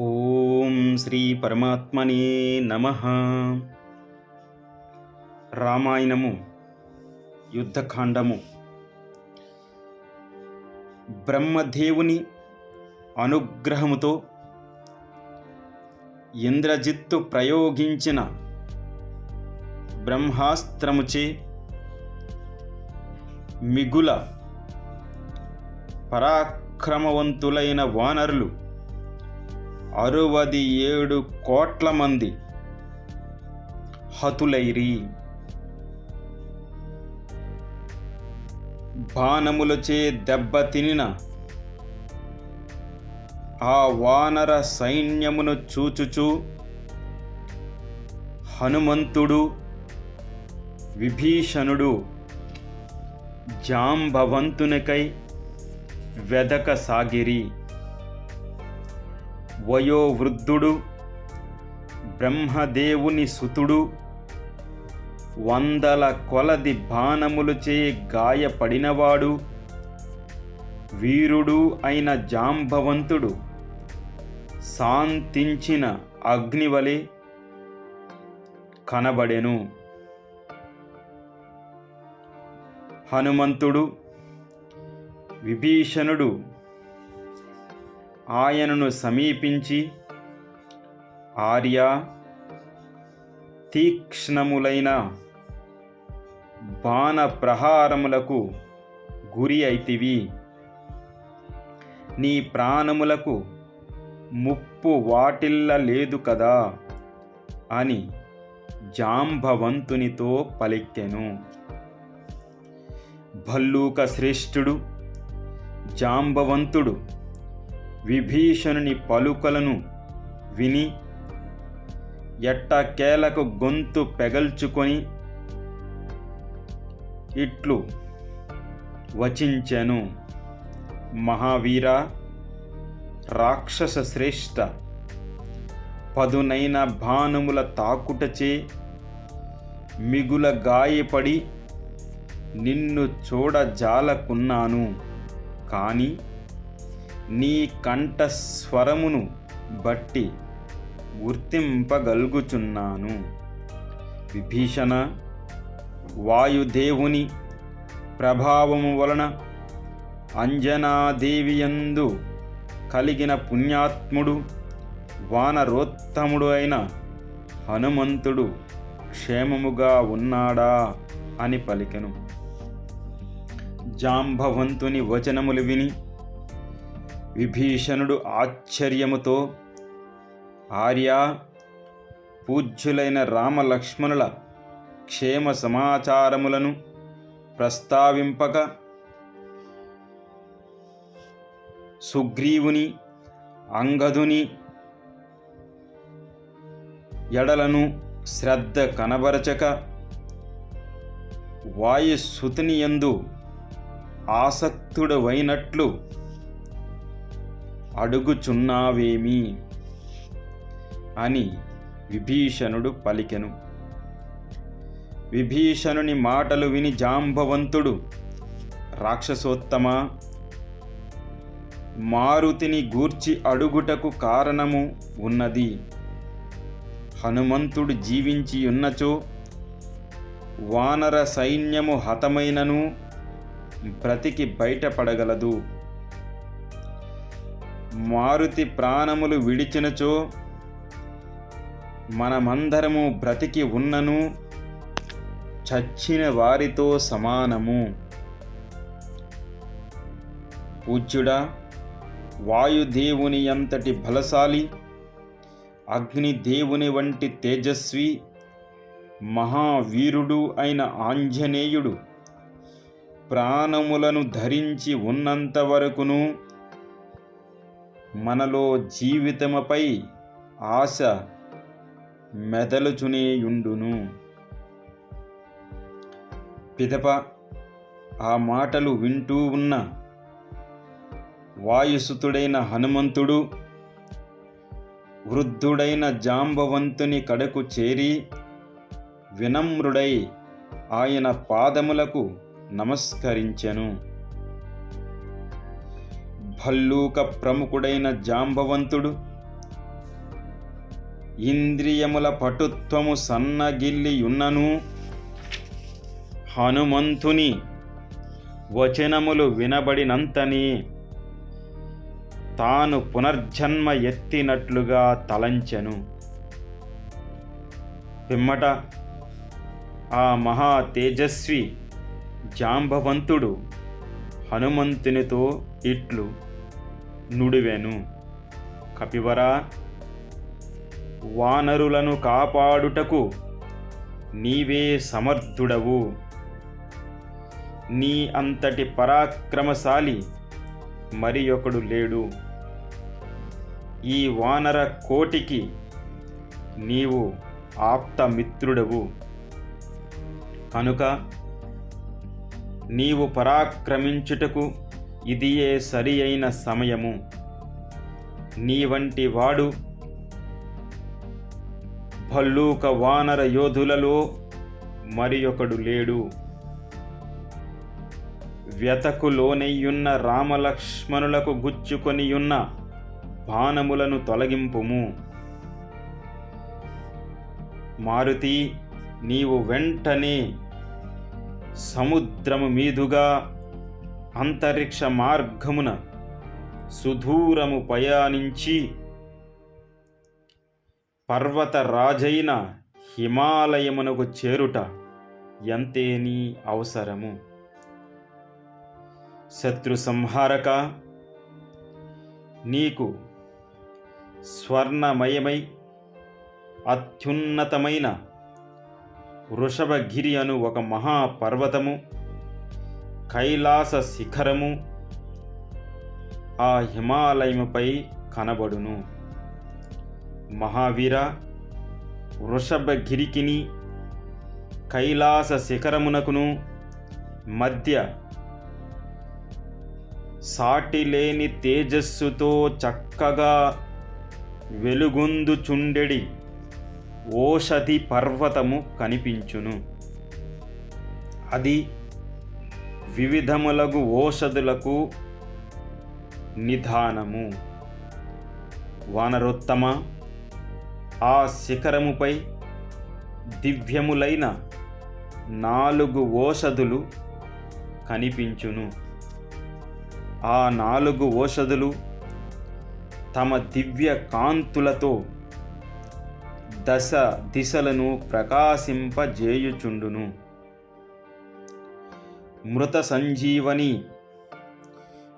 ఓం శ్రీ పరమాత్మనే నమ. రామాయణము యుద్ధకాండము. బ్రహ్మదేవుని అనుగ్రహముతో ఇంద్రజిత్తు ప్రయోగించిన బ్రహ్మాస్త్రముచే మిగుల పరాక్రమవంతులైన వానరులు అరవది ఏడు కోట్ల మంది హతులైరి. బాణములచే దెబ్బతినిన ఆ వానర సైన్యమును చూచుచూ హనుమంతుడు విభీషణుడు జాంబవంతునికై వెదక సాగిరి. వయోవృద్ధుడు బ్రహ్మదేవుని సుతుడు వందల కొలది బాణములుచే గాయపడినవాడు వీరుడు అయిన జాంబవంతుడు. శాంతించిన అగ్నివలే కనబడెను. హనుమంతుడు విభీషణుడు ఆయనను సమీపించి ఆర్య తీక్ష్ణములైన బాణ ప్రహారములకు గురి అయితివి. నీ ప్రాణములకు ముప్పు వాటిల్ల లేదు కదా అని జాంబవంతునితో పలిక్కెను. భల్లూక శ్రేష్ఠుడు జాంబవంతుడు విభీషణుని పలుకలను విని ఎట్టకేలకు గొంతు పెగల్చుకొని ఇట్లు వచించెను. మహావీర రాక్షస శ్రేష్ఠ పదునైన భానుముల తాకుటచే మిగుల గాయపడి నిన్ను చూడజాలకున్నాను. కానీ నీ కంఠస్వరమును బట్టి గుర్తింపగలుగుచున్నాను. విభీషణ వాయుదేవుని ప్రభావము వలన అంజనాదేవియందు కలిగిన పుణ్యాత్ముడు వానరోత్తముడు అయిన హనుమంతుడు క్షేమముగా ఉన్నాడా అని పలికెను. జాంబవంతుని వచనములు విని విభీషణుడు ఆశ్చర్యముతో ఆర్య పూజ్యులైన రామలక్ష్మణుల క్షేమ సమాచారములను ప్రస్తావింపక సుగ్రీవుని అంగదుని ఎడలను శ్రద్ధ కనబరచక వాయుసుతుని యందు ఆసక్తుడవైనట్లు అడుగుచున్నావేమి? అని విభీషణుడు పలికెను. విభీషణుని మాటలు విని జాంబవంతుడు రాక్షసోత్తమ మారుతిని గూర్చి అడుగుటకు కారణము ఉన్నది. హనుమంతుడు జీవించి ఉన్నచో వానర సైన్యము హతమైనను బ్రతికి బయటపడగలదు. మారుతి ప్రాణములు విడిచినచో మనమందరము బ్రతికి ఉన్నను చచ్చిన వారితో సమానము. పూజ్యుడా వాయుదేవుని అంతటి బలశాలి అగ్నిదేవుని వంటి తేజస్వి మహావీరుడు అయిన ఆంజనేయుడు. ప్రాణములను ధరించి ఉన్నంత వరకును మనలో జీవితముపై ఆశ మెదలుచునేయుండును. పిదప ఆ మాటలు వింటూ ఉన్న వాయుసుతుడైన హనుమంతుడు వృద్ధుడైన జాంబవంతుని కడకు చేరి వినమ్రుడై ఆయన పాదములకు నమస్కరించెను. భల్లూక ప్రముఖుడైన జాంబవంతుడు. ఇంద్రియముల పటుత్వము సన్నగిల్లియున్నను. హనుమంతుని వచనములు వినబడినంతని తాను పునర్జన్మ ఎత్తినట్లుగా తలంచెను. పిమ్మట ఆ మహా తేజస్వి జాంబవంతుడు హనుమంతునితో ఇట్లు. నుడివెను. కపివరా వానరులను కాపాడుటకు నీవే సమర్థుడవు. నీ అంతటి పరాక్రమశాలి మరి ఒకడు లేడు. ఈ వానర కోటికి నీవు ఆప్తమిత్రుడవు. కనుక నీవు పరాక్రమించుటకు ఇదియే సరి అయిన సమయము. నీ వంటి వాడు భల్లూక వానర యోధులలో మరి ఒకడు లేడు. వ్యతకులోనెయ్యున్న రామలక్ష్మణులకు గుచ్చుకొనియున్న బాణములను తొలగింపుము. మారుతి నీవు వెంటనే సముద్రము మీదుగా అంతరిక్ష మార్గమున సుదూరము పయానించి పర్వత రాజైన హిమాలయమునకు చేరుట ఎంతేనీ అవసరము? శత్రు సంహారక నీకు స్వర్ణమయమై అత్యున్నతమైన వృషభగిరి అను ఒక మహాపర్వతము. కైలాస శిఖరము ఆ హిమాలయముపై కనబడును. మహావీర వృషభగిరికిని కైలాస శిఖరమునకును మధ్య సాటిలేని తేజస్సుతో చక్కగా వెలుగొందుచుండెడి ఓషధి పర్వతము కనిపించును. అది వివిధములగు ఓషధులకు నిధానము. వానరోత్తమ ఆ శిఖరముపై దివ్యములైన నాలుగు ఓషధులు కనిపించును. ఆ నాలుగు ఓషధులు తమ దివ్య కాంతులతో దశ దిశలను ప్రకాశింపజేయుచుండును. మృత సంజీవని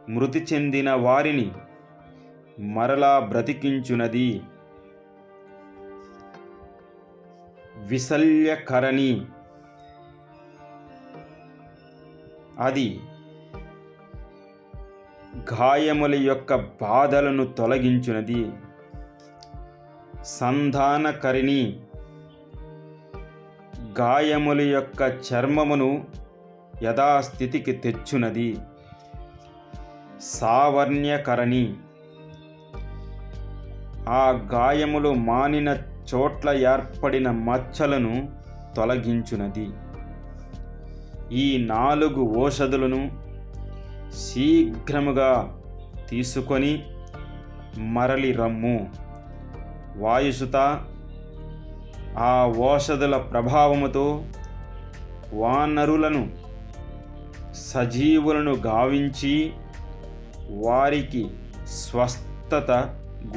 మృతి చెందిన వారిని మరలా బ్రతికించునది. విశల్యకరణి. అది గాయముల యొక్క బాధలను తొలగించునది. సంధానకరిణి గాయముల యొక్క చర్మమును యథాస్థితికి తెచ్చునది. సావర్ణ్యకరణి. ఆ గాయములు మానిన చోట్ల ఏర్పడిన మచ్చలను తొలగించునది. ఈ నాలుగు ఓషధులను శీఘ్రముగా తీసుకొని మరలి రమ్ము. వాయుసుత ఆ ఓషధుల ప్రభావముతో వానరులను సజీవులను గావించి వారికి స్వస్థత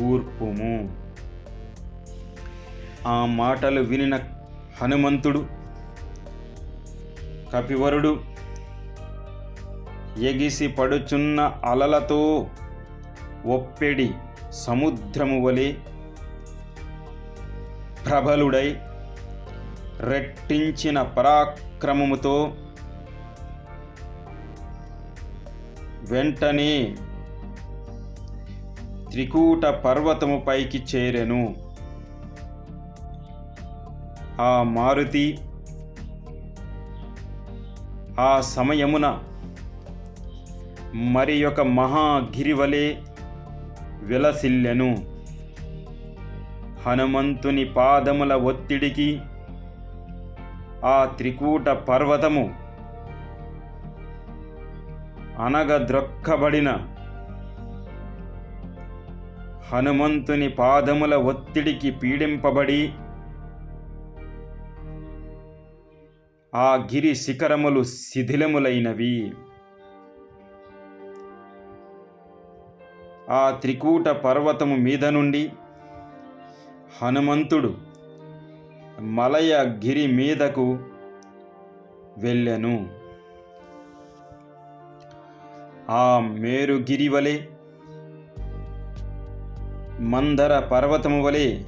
గూర్పుము. ఆ మాటలు వినిన హనుమంతుడు కపివరుడు ఎగిసి పడుచున్న అలలతో ఒప్పెడి సముద్రము వలె ప్రబలుడై రెట్టించిన పరాక్రమముతో వెంటనే త్రికూట పర్వతముపైకి చేరెను. ఆ మారుతి ఆ సమయమున మరి ఒక మహాగిరివలే విలసిల్లెను. హనుమంతుని పాదముల ఒత్తిడికి ఆ త్రికూట పర్వతము అనగద్రొక్కబడిన హనుమంతుని పాదముల ఒత్తిడికి పీడింపబడి ఆ గిరి శిఖరములు శిథిలములైనవి. ఆ త్రికూట పర్వతము మీద నుండి హనుమంతుడు మలయ గిరి మీదకు వెళ్ళెను. ఆ మేరుగిరి వలె మందర పర్వతము వలె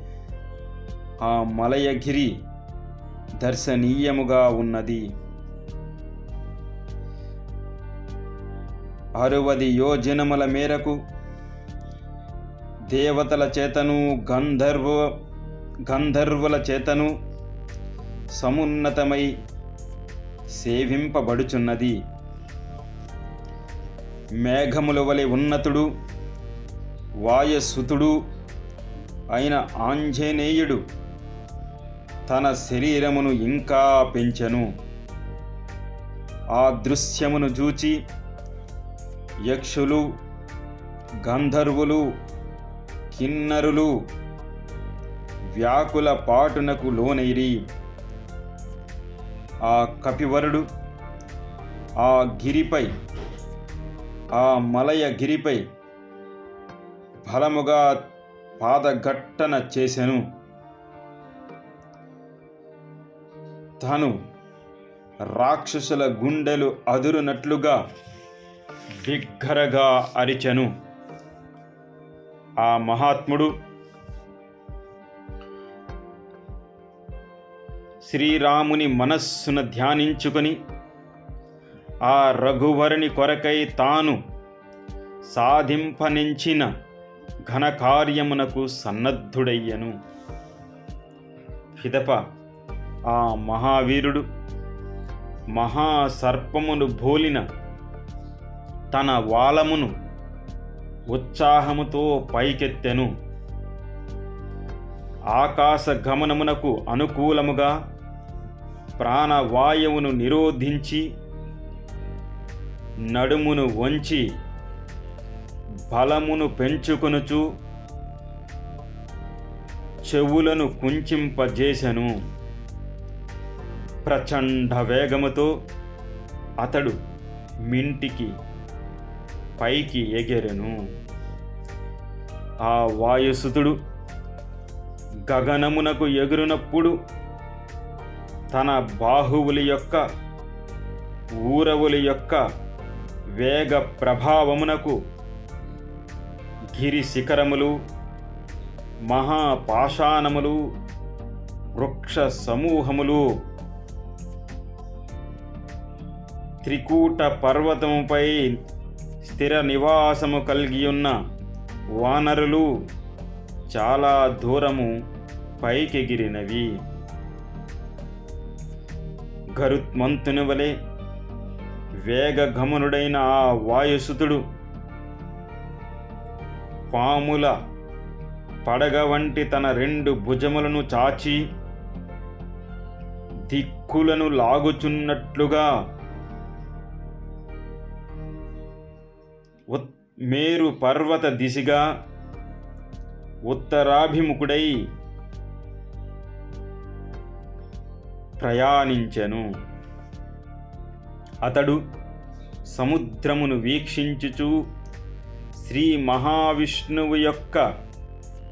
ఆ మలయగిరి దర్శనీయముగా ఉన్నది. అరవది యోజనముల మేరకు దేవతల చేతను గంధర్వ గంధర్వుల చేతను సమున్నతమై సేవింపబడుచున్నది. మేఘముల వలె ఉన్నతుడు వాయసుతుడు అయిన ఆంజనేయుడు తన శరీరమును ఇంకా పెంచెను. ఆ దృశ్యమును చూచి యక్షులు గంధర్వులు కిన్నరులు వ్యాకుల పాటునకు లోనైరి. ఆ కపివరుడు ఆ గిరిపై ఆ మలయ గిరిపై బలముగా పాదఘట్టన చేశాను తాను రాక్షసుల గుండెలు అదురునట్లుగా బిగ్గరగా అరిచెను. ఆ మహాత్ముడు శ్రీరాముని మనస్సును ధ్యానించుకొని ఆ రఘువరుని కొరకై తాను సాధింపనించిన ఘనకార్యమునకు సన్నద్ధుడయ్యను. పిదప ఆ మహావీరుడు మహాసర్పమును భోలిన తన వాలమును ఉత్సాహముతో పైకెత్తెను. ఆకాశ గమనమునకు అనుకూలముగా ప్రాణవాయువును నిరోధించి నడుమును వంచి బలమును పెంచుకొనుచు చెవులను కుంచింపజేసెను. ప్రచండ వేగముతో అతడు మింటికి పైకి ఎగెరెను. ఆ వాయుసుతుడు గగనమునకు ఎగురునప్పుడు తన బాహువులి యొక్క ఊరవులి యొక్క వేగ ప్రభావమునకు గిరి శిఖరములు మహాపాషాణములు వృక్ష సమూహములు. త్రికూట పర్వతముపై స్థిర నివాసము కలిగి ఉన్న వానరులు చాలా దూరము పైకెగిరినవి. గరుత్మంతుని వలె వేగగమనుడైన ఆ వాయుసుతుడు పాముల పడగ వంటి తన రెండు భుజములను చాచి దిక్కులను లాగుచున్నట్లుగా మేరు పర్వత దిశగా ఉత్తరాభిముఖుడై ప్రయాణించెను. అతడు సముద్రమును వీక్షించుచు శ్రీ మహావిష్ణువు యొక్క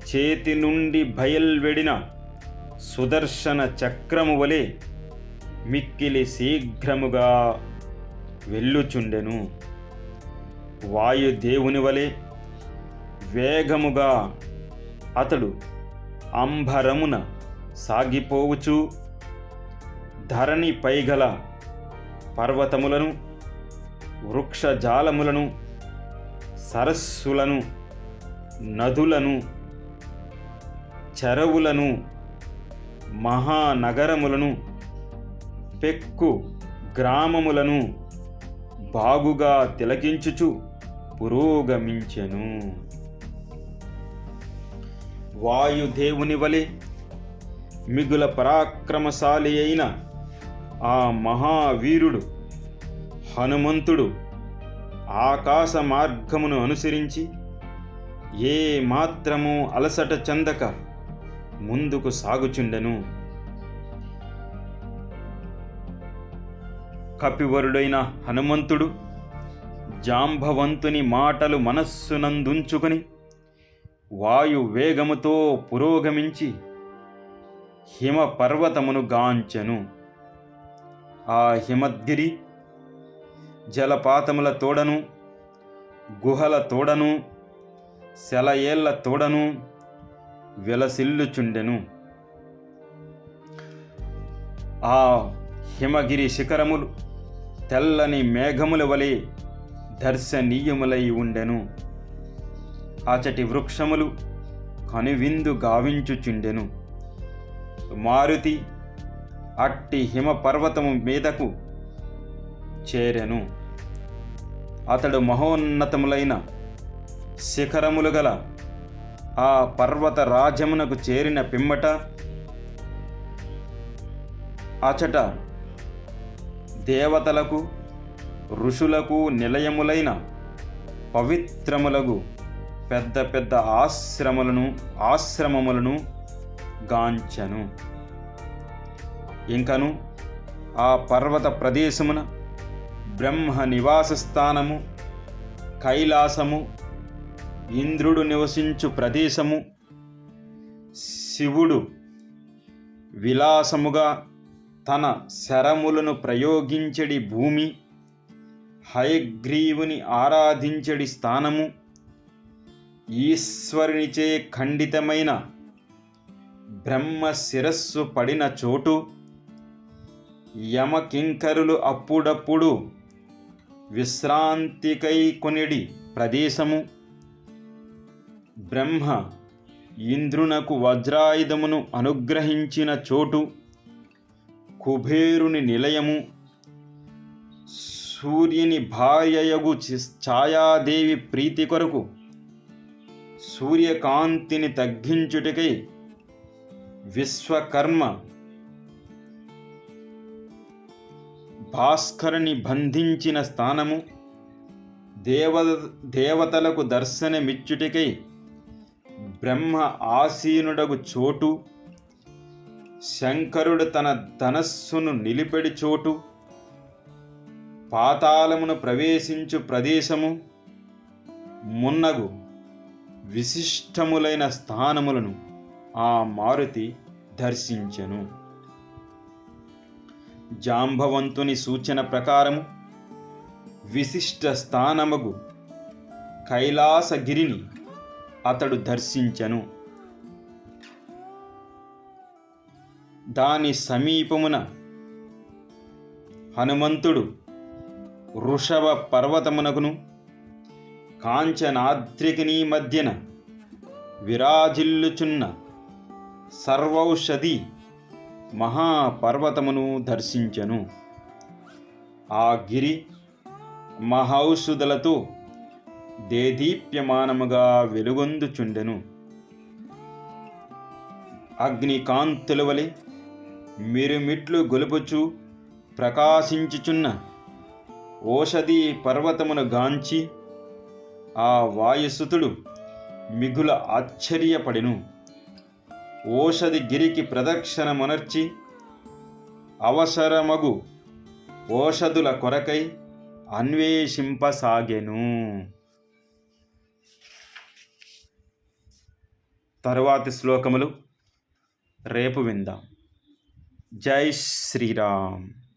చేతి నుండి బయల్వెడిన సుదర్శన చక్రము వలె మిక్కిలి శీఘ్రముగా వెళ్ళుచుండెను. వాయుదేవుని వలె వేగముగా అతడు అంబరమున సాగిపోవుచు ధరణి పైగల పర్వతములను వృక్షజాలములను సరస్సులను నదులను చెరవులను మహానగరములను పెక్కు గ్రామములను బాగుగా తిలకించుచు పురోగమించెను. వాయుదేవుని వలె మిగుల పరాక్రమశాలి అయిన ఆ మహావీరుడు హనుమంతుడు ఆకాశ మార్గమును అనుసరించి ఏ మాత్రము అలసట చెందక ముందుకు సాగుచుండెను. కపివరుడైన హనుమంతుడు జాంబవంతుని మాటలు మనస్సునందుంచుకొని వాయు వేగముతో పురోగమించి హిమ పర్వతమును గాంచెను. ఆ హిమద్గిరి జలపాతముల తోడను గుహల తోడను సెలయేళ్ళ తోడను వెలసిల్లుచుండెను. ఆ హిమగిరి శిఖరములు తెల్లని మేఘముల వలె దర్శనీయములై ఉండెను. అచటి వృక్షములు కనువిందు గావించుచుండెను. మారుతి అట్టి హిమ పర్వతము మీదకు చేరెను. అతడు మహోన్నతములైన శిఖరములు గల ఆ పర్వత రాజ్యమునకు చేరిన పిమ్మట అచట దేవతలకు ఋషులకు నిలయములైన పవిత్రములగు పెద్ద పెద్ద ఆశ్రములను ఆశ్రమములను గాంచెను. ఇంకను ఆ పర్వత ప్రదేశమున బ్రహ్మ నివాస స్థానము కైలాసము ఇంద్రుడు నివసించు ప్రదేశము శివుడు విలాసముగా తన శరములను ప్రయోగించడి భూమి హయగ్రీవుని ఆరాధించడి స్థానము ఈశ్వరునిచే ఖండితమైన బ్రహ్మ శిరస్సు పడిన చోటు యమకింకరులు అప్పుడప్పుడు విశ్రాంతికై కొనిడి ప్రదేశము. బ్రహ్మ ఇంద్రునకు వజ్రాయుధమును అనుగ్రహించిన చోటు కుబేరుని నిలయము. సూర్యుని భార్యయగు చి- ఛాయాదేవి ప్రీతి కొరకు సూర్యకాంతిని తగ్గించుటకై విశ్వకర్మ భాస్కరుని బంధించిన స్థానము దేవ దేవతలకు దర్శనమిచ్చుటికై బ్రహ్మ ఆసీనుడగు చోటు శంకరుడు తన ధనస్సును నిలిపెడి చోటు పాతాళమును ప్రవేశించు ప్రదేశము మున్నగు విశిష్టములైన స్థానములను ఆ మారుతి దర్శించెను. జాంబవంతుని సూచన ప్రకారము విశిష్ట స్థానమగు కైలాసగిరిని అతడు దర్శించెను. దాని సమీపమున హనుమంతుడు వృషభ పర్వతమునకును కాంచనాద్రికిని మధ్యన విరాజిల్లుచున్న సర్వౌషధి మహాపర్వతమును దర్శించెను. ఆ గిరి మహౌషధులతో దేదీప్యమానముగా వెలుగొందుచుండెను. అగ్నికాంతుల వలె మిరుమిట్లు గొలుపుచు ప్రకాశించుచున్న ఓషధి పర్వతమును గాంచి ఆ వాయుసుతుడు మిగుల ఆశ్చర్యపడెను. ఓషధి గిరికి ప్రదక్షిణమునర్చి అవసరమగు ఓషధుల కొరకై అన్వేషింపసాగెను. తరువాతి శ్లోకములు రేపు విందాం. జై శ్రీరామ్.